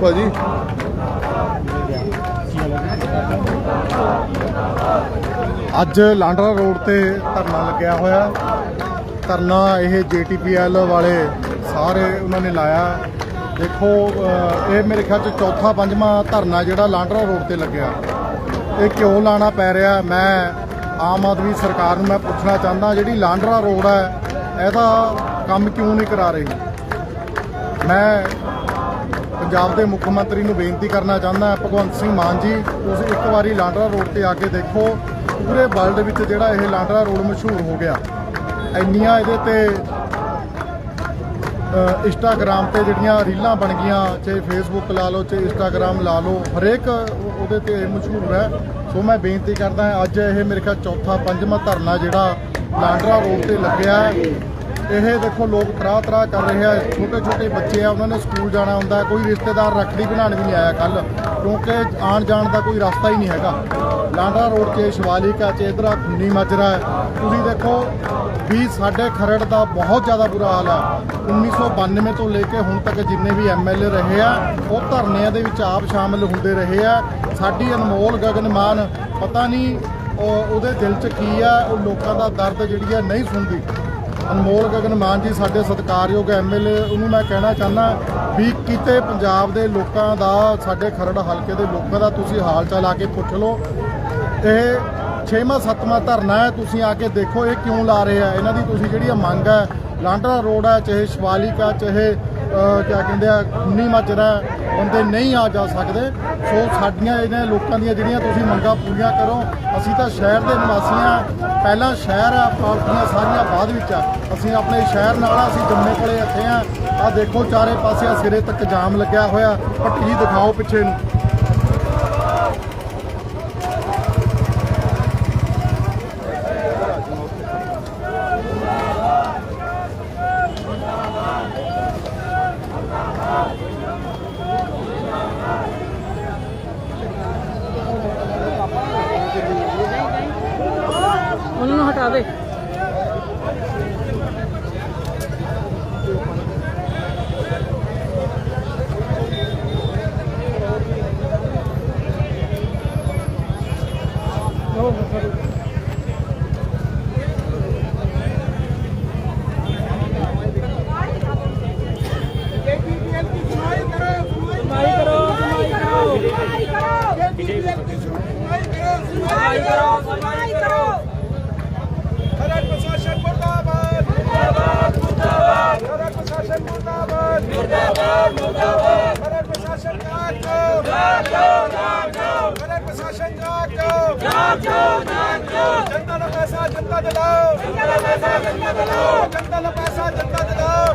ਭਾਜੀ ਅੱਜ ਲਾਂਡਰਾ ਰੋਡ ਤੇ ਧਰਨਾ ਲੱਗਿਆ ਹੋਇਆ। ਧਰਨਾ ਇਹ ਜੀਟੀਪੀਐਲ ਵਾਲੇ ਸਾਰੇ ਉਹਨਾਂ ਨੇ ਲਾਇਆ। ਦੇਖੋ ਇਹ ਮੇਰੇ ਖਿਆਲ ਚ ਚੌਥਾ ਪੰਜਵਾਂ ਧਰਨਾ ਜਿਹੜਾ ਲਾਂਡਰਾ ਰੋਡ ਤੇ ਲੱਗਿਆ। ਇਹ ਕਿਉਂ ਲਾਣਾ ਪੈ ਰਿਹਾ? ਮੈਂ ਆਮ ਆਦਮੀ ਸਰਕਾਰ ਨੂੰ ਮੈਂ ਪੁੱਛਣਾ ਚਾਹੁੰਦਾ, ਜਿਹੜੀ ਲਾਂਡਰਾ ਰੋਡ ਹੈ, ਇਹਦਾ ਕੰਮ ਕਿਉਂ ਨਹੀਂ ਕਰਾ ਰਹੀ? ਮੈਂ ਪੰਜਾਬ ਦੇ ਮੁੱਖ ਮੰਤਰੀ ਨੂੰ ਬੇਨਤੀ ਕਰਨਾ ਚਾਹੁੰਦਾ ਹਾਂ ਭਗਵੰਤ ਸਿੰਘ ਮਾਨ ਜੀ ਤੁਸੀਂ ਇੱਕ ਵਾਰੀ ਲਾਂਡਰਾ ਰੋਡ ਤੇ ਆ ਕੇ ਦੇਖੋ ਪੂਰੇ ਵਰਲਡ ਵਿੱਚ ਜਿਹੜਾ ਇਹ ਲਾਂਡਰਾ ਰੋਡ ਮਸ਼ਹੂਰ ਹੋ ਗਿਆ। ਇੰਨੀਆਂ ਇਹਦੇ ਤੇ ਅ, ਇੰਸਟਾਗ੍ਰਾਮ ਤੇ ਜਿਹੜੀਆਂ ਰੀਲਾਂ ਬਣ ਗਈਆਂ ਚਾਹੇ ਫੇਸਬੁੱਕ ਲਾ ਲਓ ਚਾਹੇ ਇੰਸਟਾਗ੍ਰਾਮ ਲਾ ਲਓ ਹਰੇਕ ਉਹਦੇ ਤੇ ਮਸ਼ਹੂਰ ਹੈ। ਸੋ ਮੈਂ ਬੇਨਤੀ ਕਰਦਾ ਅੱਜ ਇਹ ਮੇਰੇ ਖਿਆਲ ਚੌਥਾ ਪੰਜਵਾਂ ਧਰਨਾ ਜਿਹੜਾ ਲਾਂਡਰਾ ਰੋਡ ਤੇ ਲੱਗਿਆ। ਇਹ ਦੇਖੋ ਲੋਕ ਤਰਾਹ ਤਰਾਹ ਕਰ ਰਹੇ ਆ, ਛੋਟੇ ਛੋਟੇ ਬੱਚੇ ਆ, ਉਹਨਾਂ ਨੇ ਸਕੂਲ ਜਾਣਾ ਹੁੰਦਾ, ਕੋਈ ਰਿਸ਼ਤੇਦਾਰ ਰੱਖੜੀ ਬਣਾਉਣ ਵੀ ਨਹੀਂ ਆਇਆ ਕੱਲ ਕਿਉਂਕਿ ਆਉਣ ਜਾਣ ਦਾ ਕੋਈ ਰਸਤਾ ਹੀ ਨਹੀਂ ਹੈਗਾ। ਲਾਂਡਾ ਰੋਡ 'ਤੇ ਸ਼ਿਵਾਲਿਕਾ 'ਚ ਇਧਰ ਆ ਖੁੰਨੀ ਮਾਜਰਾ ਹੈ ਤੁਸੀਂ ਦੇਖੋ, ਵੀ ਸਾਡੇ ਖਰੜ ਦਾ ਬਹੁਤ ਜ਼ਿਆਦਾ ਬੁਰਾ ਹਾਲ ਹੈ 1992 ਤੋਂ ਲੈ ਕੇ ਹੁਣ ਤੱਕ ਜਿੰਨੇ ਵੀ ਐਮਐਲਏ ਰਹੇ ਆ, ਉਹ ਧਰਨਿਆਂ ਦੇ ਵਿੱਚ ਆਪ ਸ਼ਾਮਲ ਹੁੰਦੇ ਰਹੇ ਆ। ਸਾਡੀ ਅਨਮੋਲ ਗਗਨ ਮਾਨ, ਪਤਾ ਨਹੀਂ ਉਹਦੇ ਦਿਲ 'ਚ ਕੀ ਆ, ਉਹ ਲੋਕਾਂ ਦਾ ਦਰਦ ਜਿਹੜੀ ਆ, ਨਹੀਂ ਸੁਣਦੀ। ਅਨਮੋਲ ਗਗਨ ਮਾਨ ਜੀ, ਸਾਡੇ ਸਤਿਕਾਰਯੋਗ ਐਮਐਲਏ ਉਹਨੂੰ ਮੈਂ ਕਹਿਣਾ ਚਾਹੁੰਦਾ ਵੀ ਕਿਤੇ ਪੰਜਾਬ ਦੇ ਲੋਕਾਂ ਦਾ, ਸਾਡੇ ਖਰੜ ਹਲਕੇ ਦੇ ਲੋਕਾਂ ਦਾ ਤੁਸੀਂ ਹਾਲ ਚਾਲ ਆ ਕੇ ਪੁੱਛ ਲਓ। ਇਹ ਛੇਵਾਂ, ਸੱਤਵਾਂ ਧਰਨਾ ਹੈ, ਤੁਸੀਂ ਆ ਕੇ ਦੇਖੋ ਇਹ ਕਿਉਂ ਲਾ ਰਹੇ ਆ। ਇਹਨਾਂ ਦੀ ਤੁਸੀਂ ਜਿਹੜੀ ਇਹ ਮੰਗ ਹੈ, ਲਾਂਡਰਾ ਰੋਡ ਹੈ, ਚਾਹੇ ਸ਼ਿਵਾਲਿਕਾ, ਚਾਹੇ ਕਿਆ ਕਹਿੰਦੇ ਆ ਖੁੰਨੀ ਮਾਜਰਾ ਬੰਦੇ ਨਹੀਂ ਆ ਜਾ ਸਕਦੇ। ਸੋ ਸਾਡੀਆਂ ਇਹਨਾਂ ਲੋਕਾਂ ਦੀਆਂ ਜਿਹੜੀਆਂ ਤੁਸੀਂ ਮੰਗਾਂ ਪੂਰੀਆਂ ਕਰੋ ਅਸੀਂ ਤਾਂ ਸ਼ਹਿਰ ਦੇ ਨਿਵਾਸੀ ਹਾਂ। ਪਹਿਲਾਂ ਸ਼ਹਿਰ ਆ ਪਾਰਟੀਆਂ ਸਾਰੀਆਂ ਬਾਅਦ ਵਿੱਚ ਆ। ਅਸੀਂ ਆਪਣੇ ਸ਼ਹਿਰ ਨਾਲ ਆ, ਅਸੀਂ ਜੰਮੇ ਪਲੇ ਇੱਥੇ ਆ। ਆ ਦੇਖੋ ਚਾਰੇ ਪਾਸੇ ਸਿਰੇ ਤੱਕ ਜਾਮ ਲੱਗਿਆ ਹੋਇਆ। ਪੱਟੀ ਦਿਖਾਓ ਪਿੱਛੇ ਨੂੰ। ਦਿਖਾ ਦੇ Oh, ਨਾਚੋ ਨਾਚੋ ਨਾਚੋ ਜਨਤਾ ਦਾ ਪੈਸਾ ਜਨਤਾ ਦਿਲਾਓ ਜਨਤਾ ਦਾ ਪੈਸਾ ਜਨਤਾ ਦਿਲਾਓ ਜਨਤਾ ਦਾ ਪੈਸਾ ਜਨਤਾ ਦਿਲਾਓ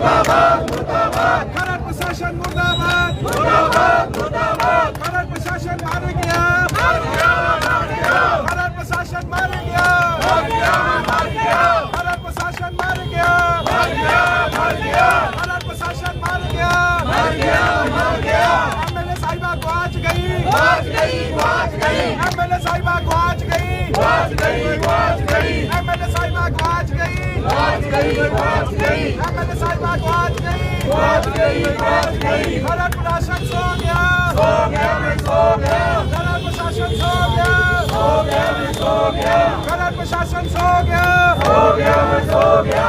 ਮੁਰਦਾਬਾਦ ਮੁਰਦਾਬਾਦ। ਭਾਰਤ ਪ੍ਰਸ਼ਾਸਨ ਮੁਰਦਾਬਾਦ। ਮੁਰਦਾਬਾਦ ਮੁਰਦਾਬਾਦ। ਭਾਰਤ ਪ੍ਰਸ਼ਾਸਨ ਮਾਰ ਗਿਆ। ਮਾਰ ਗਿਆ ਮਾਰ ਗਿਆ। ਭਾਰਤ ਪ੍ਰਸ਼ਾਸਨ ਮਾਰ ਗਿਆ। ਮਾਰ ਗਿਆ ਮਾਰ ਗਿਆ। ਭਾਰਤ ਪ੍ਰਸ਼ਾਸਨ ਮਾਰ ਗਿਆ। ਮਾਰ ਗਿਆ ਮਾਰ ਗਿਆ। ਭਾਰਤ ਪ੍ਰਸ਼ਾਸਨ ਮਾਰ ਗਿਆ। ਮਾਰ ਗਿਆ ਮਾਰ ਗਿਆ। ਐਮਐਲਏ ਸਾਹਿਬਾ ਗਵਾਚ ਗਈ। ਗਵਾਚ ਗਈ ਗਵਾਚ ਗਈ। ਐਮਐਲਏ ਸਾਹਿਬਾ ਗਵਾਚ ਗਈ। ਗਵਾਚ ਗਈ। गई बच गई हरा प्रशासन सो गया सो गया मैं सो गया हरा प्रशासन सो गया सो गया मैं सो गया हरा प्रशासन सो गया सो गया मैं सो गया